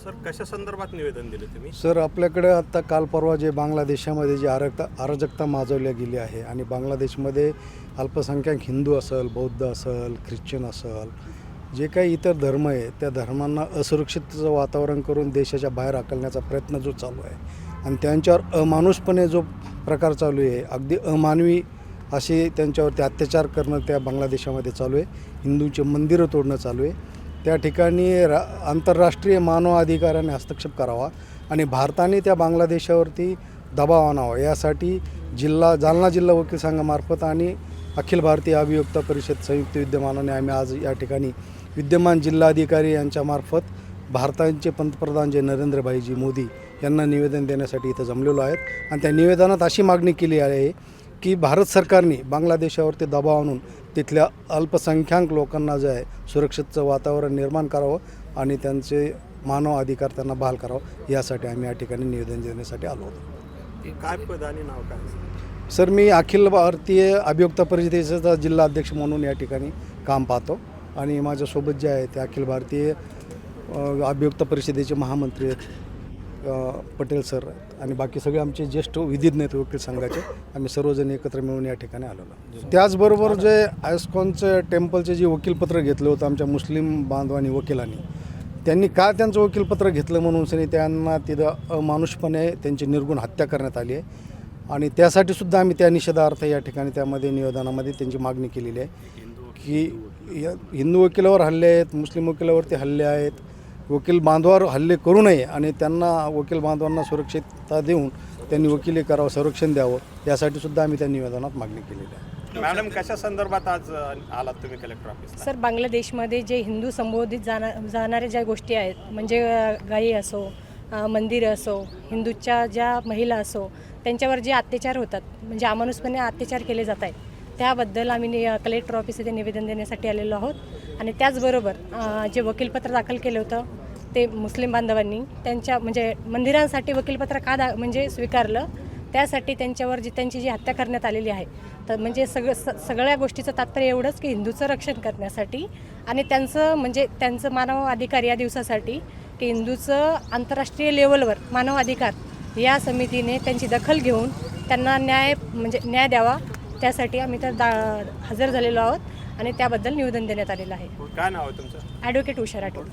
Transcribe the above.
Sir कशा संदर्भात निवेदन दिले तुम्ही? सर आपल्याकडे आत्ता काल परवा जे बांगलादेशामध्ये जी अराजकता अराजकता माजवल्या गेली आहे आणि बांगलादेशमध्ये अल्पसंख्याक हिंदू असेल बौद्ध असेल ख्रिश्चन असेल जे काही इतर धर्म आहे त्या धर्मांना असुरक्षिततेचं वातावरण करून देशाच्या बाहेर हाकलण्याचा प्रयत्न जो चालू आहे आणि त्यांच्यावर अमानुषपणे जो प्रकार चालू आहे अगदी अमानवी असे त्यांच्यावरती अत्याचार करणं त्या बांगलादेशामध्ये चालू आहे. हिंदूंचे मंदिरं तोडणं चालू आहे. त्या ठिकाणी रा आंतरराष्ट्रीय मानव हस्तक्षेप करावा आणि भारताने त्या बांगलादेशावरती दबाव आणावा. यासाठी जिल्हा जालना जिल्हा वकील संघामार्फत आणि अखिल भारतीय अभियोक्ता परिषद संयुक्त विद्यमानाने आम्ही आज या ठिकाणी विद्यमान जिल्हाधिकारी यांच्यामार्फत भारताचे पंतप्रधान जे नरेंद्रभाईजी मोदी यांना निवेदन देण्यासाठी इथं जमलेलो आहेत. आणि त्या निवेदनात अशी मागणी केली आहे की भारत सरकारने बांगलादेशावरती दबाव आणून तिथल्या अल्पसंख्याक लोकांना जे आहे सुरक्षितचं वातावरण निर्माण करावं आणि त्यांचे मानव अधिकार त्यांना बहाल करावं यासाठी आम्ही या ठिकाणी निवेदन देण्यासाठी आलो होतो. काय पद आणि नाव काय? सर मी अखिल भारतीय अभियोक्ता परिषदेचा जिल्हा अध्यक्ष म्हणून या ठिकाणी काम पाहतो आणि माझ्यासोबत जे आहे ते अखिल भारतीय अभियोक्ता परिषदेचे महामंत्री आहेत. पटेल सर आणि बाकी सगळे आमचे ज्येष्ठ विधिज्ञ आहेत वकील संघाचे. आम्ही सर्वजण एकत्र मिळून या ठिकाणी आलेलो त्याचबरोबर जे आयस्कॉनचं टेम्पलचे जे वकीलपत्र घेतलं होतं आमच्या मुस्लिम बांधवांनी वकिलांनी त्यांनी का त्यांचं वकीलपत्र घेतलं म्हणून सनी त्यांना तिथं अमानुषपणे त्यांची निर्गुण हत्या करण्यात आली आहे. आणि त्यासाठी सुद्धा आम्ही त्या निषेधार्थ या ठिकाणी त्यामध्ये निवेदनामध्ये त्यांची मागणी केलेली आहे. की हिंदू वकिलावर हल्ले आहेत मुस्लिम वकिलावरती हल्ले आहेत. वकील बांधवावर हल्ले करू नये आणि त्यांना वकील बांधवांना सुरक्षितता देऊन त्यांनी वकिली करावं संरक्षण द्यावं यासाठी सुद्धा आम्ही त्या निवेदनात मागणी केलेली आहे. मॅडम कशा संदर्भात आज आलात तुम्ही कलेक्टर ऑफिसला सर बांगलादेशमध्ये जे हिंदू संबोधित जाणा जाणाऱ्या ज्या गोष्टी आहेत म्हणजे गायी असो मंदिरं असो हिंदूच्या ज्या महिला असो त्यांच्यावर जे अत्याचार होतात म्हणजे अमानुषपणे अत्याचार केले जात आहेत त्याबद्दल आम्ही नि- कलेक्टर ऑफिस येथे निवेदन देण्यासाठी आलेलो आहोत. आणि त्याचबरोबर जे वकीलपत्र दाखल केलं होतं ते मुस्लिम बांधवांनी त्यांच्या म्हणजे मंदिरांसाठी वकीलपत्र का दा म्हणजे स्वीकारलं त्यासाठी त्यांच्यावर जी त्यांची जी हत्या करण्यात आलेली आहे तर म्हणजे सगळं स सगळ्या गोष्टीचं तात्पर्य एवढंच की हिंदूचं रक्षण करण्यासाठी आणि त्यांचं म्हणजे त्यांचं मानव अधिकार या दिवसासाठी की हिंदूचं आंतरराष्ट्रीय लेवलवर मानव अधिकार या समितीने त्यांची दखल घेऊन त्यांना न्याय म्हणजे न्याय द्यावा त्यासाठी आम्ही तर दा हजर झालेलो आहोत. आणि त्याबद्दल निवेदन देण्यात आलेलं आहे. काय नाव आहे तुमचं? ॲडव्होकेट उषा राठोड.